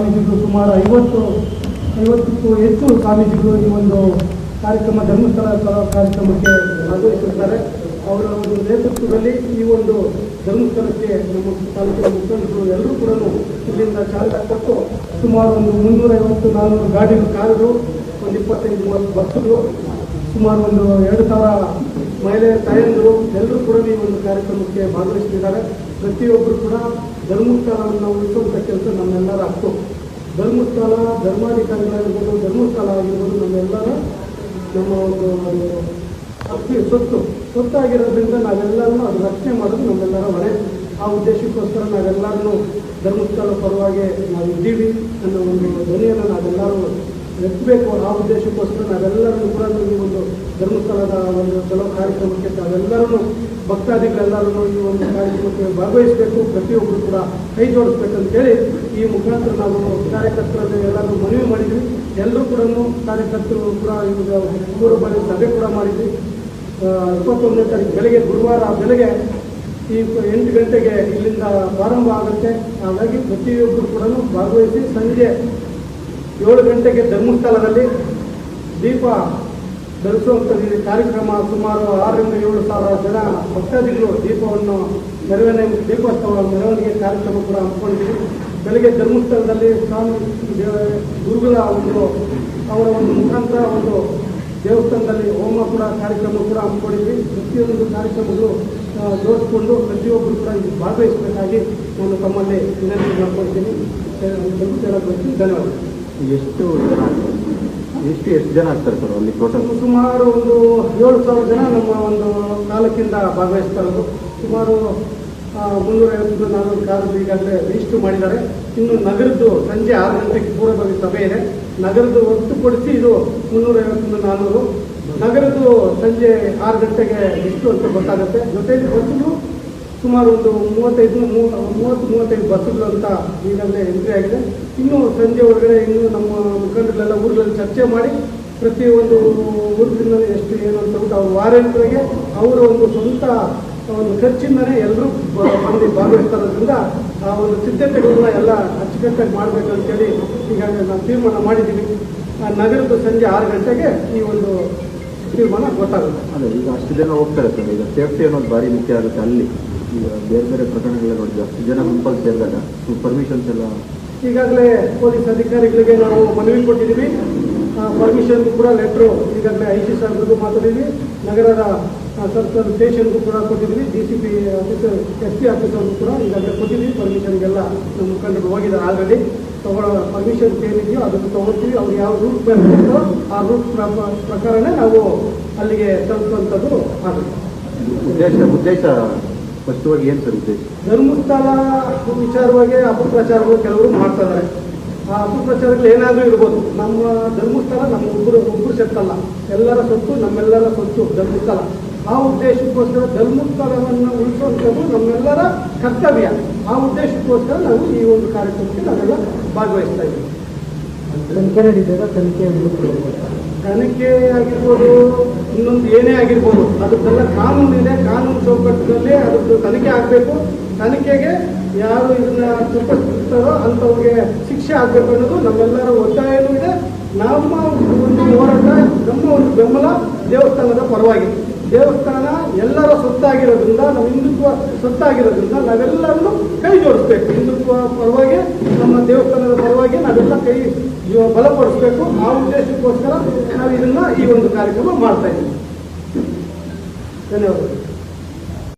ಸ್ವಾಮೀಜಿಗಳು ಸುಮಾರು ಐವತ್ತು, ಐವತ್ತಕ್ಕೂ ಹೆಚ್ಚು ಸ್ವಾಮೀಜಿಗಳು ಈ ಒಂದು ಕಾರ್ಯಕ್ರಮ, ಧರ್ಮಸ್ಥಳ ಕಾರ್ಯಕ್ರಮಕ್ಕೆ ಭಾಗವಹಿಸುತ್ತಾರೆ. ಅವರ ಒಂದು ನೇತೃತ್ವದಲ್ಲಿ ಈ ಒಂದು ಧರ್ಮಸ್ಥಳಕ್ಕೆ ನಮ್ಮ ತಾಲೂಕಿನ ಮುಖಂಡರು ಎಲ್ಲರೂ ಕೂಡ ಇಲ್ಲಿಂದ ಚಾಲನೆ ಕೊಟ್ಟು ಸುಮಾರು ಒಂದು ಮುನ್ನೂರೈವತ್ತು ನಾನ್ನೂರು ಗಾಡಿಗಳು ಕಾರುಗಳು, ಒಂದು ಇಪ್ಪತ್ತೈದು ಮೂವತ್ತು ಬಸ್ಸುಗಳು, ಸುಮಾರು ಒಂದು ಎರಡು ಸಾವಿರ ಮಹಿಳೆ ತಾಯಂದಿರು, ಎಲ್ಲರೂ ಕೂಡ ಈ ಒಂದು ಕಾರ್ಯಕ್ರಮಕ್ಕೆ ಭಾಗವಹಿಸ್ತಿದ್ದಾರೆ. ಪ್ರತಿಯೊಬ್ಬರು ಕೂಡ ಧರ್ಮಸ್ಥಳವನ್ನು ಉಳಿಸುವಂಥ ಕೆಲಸ ನಮ್ಮೆಲ್ಲರ ಹಕ್ಕು. ಧರ್ಮಸ್ಥಳ, ಧರ್ಮಾಧಿಕಾರಿಗಳಾಗಿರ್ಬೋದು, ಧರ್ಮಸ್ಥಳ ಆಗಿರ್ಬೋದು, ನಮ್ಮೆಲ್ಲರ ನಮ್ಮ ಒಂದು ಹಕ್ಕಿ, ಸ್ವತ್ತು, ಸ್ವತ್ತಾಗಿರೋದ್ರಿಂದ ನಾವೆಲ್ಲರೂ ಅದು ರಕ್ಷಣೆ ಮಾಡೋದು ನಮ್ಮೆಲ್ಲರ ಹೊಣೆ. ಆ ಉದ್ದೇಶಕ್ಕೋಸ್ಕರ ನಾವೆಲ್ಲರೂ ಧರ್ಮಸ್ಥಳ ಪರವಾಗಿ ನಾವು ಇದ್ದೀವಿ ಅನ್ನೋ ಒಂದು ಧ್ವನಿಯನ್ನು ನಾವೆಲ್ಲರೂ ಎತ್ತಬೇಕು ಆ ಉದ್ದೇಶಕ್ಕೋಸ್ಕರ ನಾವೆಲ್ಲರೂ ಕೂಡ ಒಂದು ಧರ್ಮಸ್ಥಳದ ಒಂದು ಕೆಲವು ಕಾರ್ಯಕ್ರಮಕ್ಕೆ ತಾವೆಲ್ಲರೂ ಭಕ್ತಾದಿಗಳೆಲ್ಲರೂ ಈ ಒಂದು ಕಾರ್ಯಕ್ರಮಕ್ಕೆ ಭಾಗವಹಿಸಬೇಕು ಪ್ರತಿಯೊಬ್ಬರು ಕೂಡ ಕೈ ಜೋಡಿಸ್ಬೇಕಂತೇಳಿ ಈ ಮುಖಾಂತರ ನಾವು ಕಾರ್ಯಕರ್ತರಲ್ಲಿ ಎಲ್ಲರೂ ಮನವಿ ಮಾಡಿದ್ವಿ. ಎಲ್ಲರೂ ಕೂಡ ಕಾರ್ಯಕರ್ತರು ಕೂಡ ಇವಾಗ ಬಾರಿ ಸಭೆ ಕೂಡ ಮಾಡಿದ್ವಿ. ಇಪ್ಪತ್ತೊಂದನೇ ತಾರೀಕು ಬೆಳಗ್ಗೆ, ಗುರುವಾರ ಬೆಳಗ್ಗೆ ಈ ಎಂಟು ಗಂಟೆಗೆ ಇಲ್ಲಿಂದ ಪ್ರಾರಂಭ ಆಗುತ್ತೆ. ಹಾಗಾಗಿ ಪ್ರತಿಯೊಬ್ಬರು ಕೂಡ ಭಾಗವಹಿಸಿ ಸಂಜೆ ಏಳು ಗಂಟೆಗೆ ಧರ್ಮಸ್ಥಳದಲ್ಲಿ ದೀಪ ಧರಿಸುವಂಥ ಕಾರ್ಯಕ್ರಮ ಸುಮಾರು ಆರರಿಂದ ಏಳು ಸಾವಿರ ಜನ ಭಕ್ತಾದಿಗಳು ದೀಪವನ್ನು ಮೆರವಣಿಗೆ, ದೀಪೋತ್ಸವ ಮೆರವಣಿಗೆ ಕಾರ್ಯಕ್ರಮ ಕೂಡ ಹಮ್ಮಿಕೊಂಡಿದ್ವಿ. ಬೆಳಗ್ಗೆ ಧರ್ಮಸ್ಥಳದಲ್ಲಿ ಸ್ವಾಮಿ ಗುರುಗಳ ಒಂದು, ಅವರ ಒಂದು ಮುಖಾಂತರ ಒಂದು ದೇವಸ್ಥಾನದಲ್ಲಿ ಹೋಮ ಕೂಡ ಕಾರ್ಯಕ್ರಮ ಕೂಡ ಹಮ್ಮಿಕೊಂಡಿದ್ವಿ. ಪ್ರತಿಯೊಂದು ಕಾರ್ಯಕ್ರಮಗಳು ಜೋಡಿಸ್ಕೊಂಡು ಪ್ರತಿಯೊಬ್ಬರು ಕೂಡ ಇಲ್ಲಿ ಭಾಗವಹಿಸಬೇಕಾಗಿ ನಾನು ತಮ್ಮಲ್ಲಿ ವಿನಂತಿ ಮಾಡ್ಕೊಳ್ತೀನಿ. ಧನ್ಯವಾದ ಎಷ್ಟು ಜನ ಎಷ್ಟು ಎಷ್ಟು ಜನ ಆಗ್ತಾರೆ ಸರ್ ಅಲ್ಲಿ ಟೋಟಲ್ ಸುಮಾರು ಒಂದು ಏಳು ಸಾವಿರ ಜನ ನಮ್ಮ ಒಂದು ತಾಲೂಕಿಂದ ಭಾಗವಹಿಸ್ತಾ ಇರೋದು ಸುಮಾರು ಮುನ್ನೂರ ಮುನ್ನೂರೈವತ್ತು ನಾಲ್ಕು ಕಾರು ಈಗಾಗಲೇ ರಿಜಿಸ್ಟರ್ ಮಾಡಿದ್ದಾರೆ. ಇನ್ನು ನಗರದ್ದು ಸಂಜೆ ಆರು ಗಂಟೆಗೆ ಪೂರ್ವಭಾವಿ ಸಭೆ ಇದೆ. ನಗರದ್ದು ಹೊರತುಪಡಿಸಿ ಇದು ಮುನ್ನೂರೈವತ್ತೊಂದು ನಾನ್ನೂರು ನಗರದ್ದು ಸಂಜೆ ಆರು ಗಂಟೆಗೆ ಎಷ್ಟು ಅಂತ ಗೊತ್ತಾಗುತ್ತೆ. ಜೊತೆಗೆ ಬಸ್ಸುಗಳು ಸುಮಾರು ಒಂದು ಮೂವತ್ತೈದು ಮೂವತ್ತು, ಮೂವತ್ತೈದು ಬಸ್ಸುಗಳು ಅಂತ ಈಗಾಗಲೇ ಎಂಟ್ರಿ ಆಗಿದೆ. ಇನ್ನು ಸಂಜೆ ಒಳಗಡೆ ಇನ್ನು ನಮ್ಮ ಮುಖಂಡರೆಲ್ಲ ಊರುಗಳಲ್ಲಿ ಚರ್ಚೆ ಮಾಡಿ ಪ್ರತಿಯೊಂದು ಊರಿನಲ್ಲಿ ಎಷ್ಟು ಏನು ಅಂತ ಹೇಳ್ಬಿಟ್ಟು ಅವ್ರ ವಾರಂಟ್ರಿಗೆ ಅವರ ಒಂದು ಸ್ವಂತ ಒಂದು ಖರ್ಚಿಂದನೇ ಎಲ್ಲರೂ ಬಂದು ಭಾಗವಹಿಸ್ತಾರೋದ್ರಿಂದ ಆ ಒಂದು ಸಿದ್ಧತೆಗಳನ್ನ ಎಲ್ಲ ಅಚ್ಚುಕಟ್ಟಾಗಿ ಮಾಡಬೇಕಂತೇಳಿ ಈಗಾಗಲೇ ನಾವು ತೀರ್ಮಾನ ಮಾಡಿದ್ದೀವಿ. ಆ ನಗರದ ಸಂಜೆ ಆರು ಗಂಟೆಗೆ ಈ ಒಂದು ತೀರ್ಮಾನ ಗೊತ್ತಾಗುತ್ತೆ. ಅದೇ ಈಗ ಅಷ್ಟು ಜನ ಹೋಗ್ತಾರೆ ಸರ್, ಈಗ ಸೇಫ್ಟಿ ಅನ್ನೋದು ಭಾರಿ ಮುಖ್ಯ ಆಗುತ್ತೆ ಅಲ್ಲಿ. ಈಗ ಬೇರೆ ಬೇರೆ ಪ್ರಕರಣಗಳೆಲ್ಲ ನೋಡಿದ್ವಿ ಅಷ್ಟು ಜನ ಗುಂಪಲ್ಲಿ ಸೇರಿದಾಗ ಪರ್ಮಿಷನ್ಸ್ ಎಲ್ಲ ಈಗಾಗಲೇ ಪೊಲೀಸ್ ಅಧಿಕಾರಿಗಳಿಗೆ ನಾವು ಮನವಿ ಕೊಟ್ಟಿದ್ದೀವಿ. ಪರ್ಮಿಷನ್ ಕೂಡ ಲೆಟ್ರು ಈಗಾಗಲೇ ಐ ಸಿ ಸಾಹೇಬ್ರಿಗೂ ಮಾತಾಡಿದ್ವಿ ನಗರದ ಸರ್ಕಲ್ ಸ್ಟೇಷನ್ಗೂ ಕೂಡ ಕೊಟ್ಟಿದ್ವಿ D C P officer S P ಆಫೀಸರ್ಗೂ ಕೂಡ ಈಗಾಗಲೇ ಕೊಟ್ಟಿದ್ವಿ ಪರ್ಮಿಷನ್ಗೆಲ್ಲ ನಮ್ಮ ಮುಖಂಡರು ಹೋಗಿದ್ದಾರೆ ಆಲ್ರೆಡಿ ತಗೊಳ್ಳೋ ಪರ್ಮಿಷನ್ ಏನಿದೆಯೋ ಅದನ್ನು ತಗೊಳ್ತೀವಿ. ಅವ್ರು ಯಾವ ರೂಟ್ ಮೇಲೆ ಆ ರೂಟ್ ಪ್ರಕಾರನೇ ನಾವು ಅಲ್ಲಿಗೆ ತಲುಪುವಂಥದ್ದು ಆಗುತ್ತೆ. ಉದ್ದೇಶ ಉದ್ದೇಶ ಸ್ಪಷ್ಟವಾಗಿ ಏನು ಸರ್ ಉದ್ದೇಶ? ಧರ್ಮಸ್ಥಳ ವಿಚಾರವಾಗಿ ಅಪಪ್ರಚಾರಗಳು ಕೆಲವರು ಮಾಡ್ತಾ ಇದ್ದಾರೆ. ಆ ಅಪಪ್ರಚಾರಗಳು ಏನಾದರೂ ಇರ್ಬೋದು. ನಮ್ಮ ಧರ್ಮಸ್ಥಳ ನಮ್ಮ ಒಬ್ಬರು ಒಬ್ಬರು ಸೆತ್ತಲ್ಲ ಎಲ್ಲರ ಸೊತ್ತು ನಮ್ಮೆಲ್ಲರ ಸೊತ್ತು ಧರ್ಮಸ್ಥಳ. ಆ ಉದ್ದೇಶಕ್ಕೋಸ್ಕರ ಧರ್ಮಸ್ಥಳವನ್ನು ಉಳಿಸುವಂಥದ್ದು ನಮ್ಮೆಲ್ಲರ ಕರ್ತವ್ಯ. ಆ ಉದ್ದೇಶಕ್ಕೋಸ್ಕರ ನಾವು ಈ ಒಂದು ಕಾರ್ಯಕ್ರಮಕ್ಕೆ ನಾವೆಲ್ಲ ಭಾಗವಹಿಸ್ತಾ ಇದ್ದೀವಿ. ತನಿಖೆ ನಡೀತದ ತನಿಖೆ ತನಿಖೆ ಆಗಿರ್ಬೋದು ಇನ್ನೊಂದು ಏನೇ ಆಗಿರ್ಬೋದು ಅದಕ್ಕೆಲ್ಲ ಕಾನೂನು ಇದೆ, ಕಾನೂನು ಚೌಕಟ್ಟಿನಲ್ಲಿ ಅದಕ್ಕೆ ತನಿಖೆ ಆಗಬೇಕು. ತನಿಖೆಗೆ ಯಾರು ಇದನ್ನ ತಪ್ಪಿಸ್ತಾರೋ ಅಂಥವ್ರಿಗೆ ಶಿಕ್ಷೆ ಆಗಬೇಕು ಅನ್ನೋದು ನಮ್ಮೆಲ್ಲರ ಒತ್ತಾಯನೂ ಇದೆ. ನಮ್ಮ ಒಂದು ಹೋರಾಟ, ನಮ್ಮ ಒಂದು ಬೆಂಬಲ ದೇವಸ್ಥಾನದ ಪರವಾಗಿ ದೇವಸ್ಥಾನ ಎಲ್ಲರ ಸೊತ್ತಾಗಿರೋದ್ರಿಂದ ನಮ್ಮ ಹಿಂದುತ್ವ ಸೊತ್ತಾಗಿರೋದ್ರಿಂದ ನಾವೆಲ್ಲರನ್ನು ಕೈ ಜೋಡಿಸ್ಬೇಕು. ಹಿಂದುತ್ವ ಪರವಾಗಿ, ನಮ್ಮ ದೇವಸ್ಥಾನದ ಪರವಾಗಿ ನಾವೆಲ್ಲ ಕೈ ಬಲಪಡಿಸ್ಬೇಕು. ಆ ಉದ್ದೇಶಕ್ಕೋಸ್ಕರ ನಾವು ಇದನ್ನ ಈ ಒಂದು ಕಾರ್ಯಕ್ರಮ ಮಾಡ್ತಾ ಇದ್ದೀವಿ. ಧನ್ಯವಾದಗಳು.